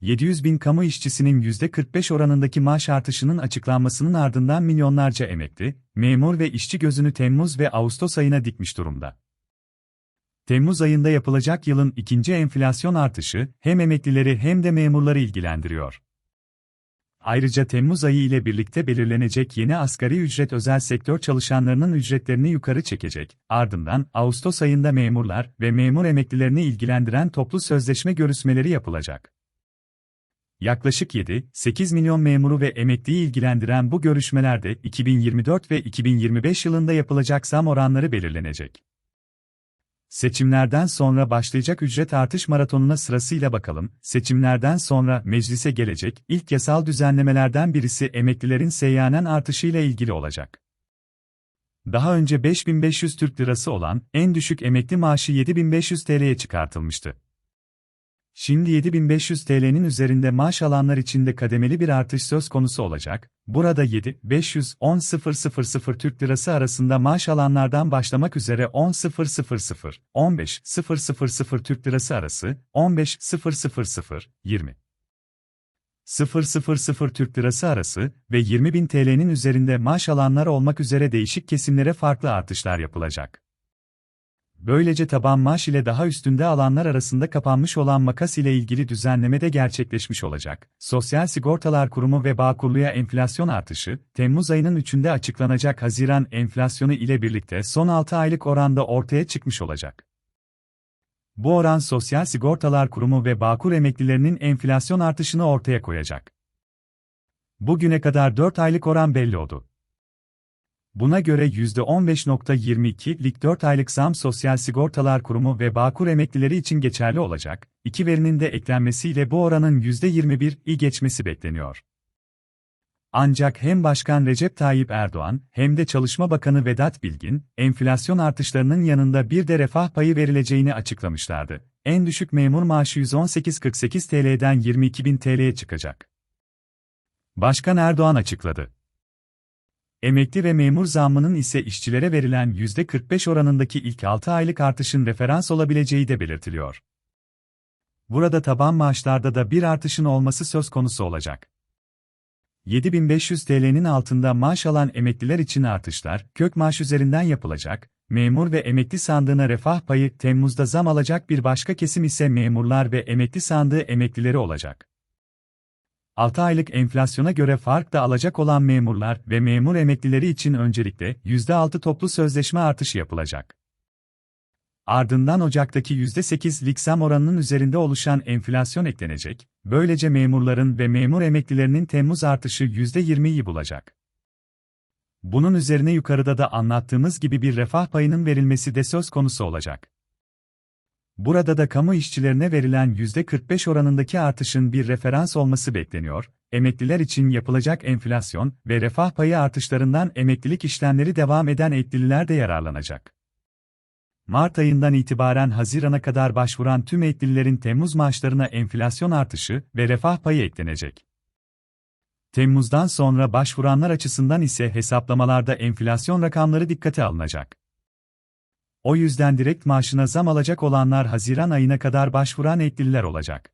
700 bin kamu işçisinin %45 oranındaki maaş artışının açıklanmasının ardından milyonlarca emekli, memur ve işçi gözünü Temmuz ve Ağustos ayına dikmiş durumda. Temmuz ayında yapılacak yılın ikinci enflasyon artışı hem emeklileri hem de memurları ilgilendiriyor. Ayrıca Temmuz ayı ile birlikte belirlenecek yeni asgari ücret özel sektör çalışanlarının ücretlerini yukarı çekecek. Ardından Ağustos ayında memurlar ve memur emeklilerini ilgilendiren toplu sözleşme görüşmeleri yapılacak. Yaklaşık 7-8 milyon memuru ve emekliyi ilgilendiren bu görüşmelerde 2024 ve 2025 yılında yapılacak zam oranları belirlenecek. Seçimlerden sonra başlayacak ücret artış maratonuna sırasıyla bakalım. Seçimlerden sonra meclise gelecek ilk yasal düzenlemelerden birisi emeklilerin seyyanen artışıyla ilgili olacak. Daha önce 5500 Türk Lirası olan en düşük emekli maaşı 7500 TL'ye çıkartılmıştı. Şimdi 7500 TL'nin üzerinde maaş alanlar için de kademeli bir artış söz konusu olacak. Burada 7-500-10.000 Türk Lirası arasında maaş alanlardan başlamak üzere 10.000-15.000 Türk Lirası arası, 15.000 20 000 Türk Lirası arası ve 20.000 TL'nin üzerinde maaş alanlar olmak üzere değişik kesimlere farklı artışlar yapılacak. Böylece taban maaş ile daha üstünde alanlar arasında kapanmış olan makas ile ilgili düzenleme de gerçekleşmiş olacak. Sosyal Sigortalar Kurumu ve Bağkurlu'ya enflasyon artışı, Temmuz ayının 3'ünde açıklanacak Haziran enflasyonu ile birlikte son 6 aylık oranda ortaya çıkmış olacak. Bu oran Sosyal Sigortalar Kurumu ve Bağkur emeklilerinin enflasyon artışını ortaya koyacak. Bugüne kadar 4 aylık oran belli oldu. Buna göre %15.22'lik 4 aylık zam Sosyal Sigortalar Kurumu ve Bağkur emeklileri için geçerli olacak, iki verinin de eklenmesiyle bu oranın %21'i geçmesi bekleniyor. Ancak hem Başkan Recep Tayyip Erdoğan hem de Çalışma Bakanı Vedat Bilgin, enflasyon artışlarının yanında bir de refah payı verileceğini açıklamışlardı. En düşük memur maaşı 118.48 TL'den 22.000 TL'ye çıkacak. Başkan Erdoğan açıkladı. Emekli ve memur zammının ise işçilere verilen %45 oranındaki ilk 6 aylık artışın referans olabileceği de belirtiliyor. Burada taban maaşlarda da bir artışın olması söz konusu olacak. 7500 TL'nin altında maaş alan emekliler için artışlar, kök maaş üzerinden yapılacak, memur ve emekli sandığına refah payı Temmuz'da zam alacak bir başka kesim ise memurlar ve emekli sandığı emeklileri olacak. 6 aylık enflasyona göre fark da alacak olan memurlar ve memur emeklileri için öncelikle %6 toplu sözleşme artışı yapılacak. Ardından Ocak'taki %8'lik zam oranının üzerinde oluşan enflasyon eklenecek, böylece memurların ve memur emeklilerinin Temmuz artışı %20'yi bulacak. Bunun üzerine yukarıda da anlattığımız gibi bir refah payının verilmesi de söz konusu olacak. Burada da kamu işçilerine verilen %45 oranındaki artışın bir referans olması bekleniyor, emekliler için yapılacak enflasyon ve refah payı artışlarından emeklilik işlemleri devam eden eklililer de yararlanacak. Mart ayından itibaren Haziran'a kadar başvuran tüm eklililerin Temmuz maaşlarına enflasyon artışı ve refah payı eklenecek. Temmuz'dan sonra başvuranlar açısından ise hesaplamalarda enflasyon rakamları dikkate alınacak. O yüzden direkt maaşına zam alacak olanlar Haziran ayına kadar başvuran eklililer olacak.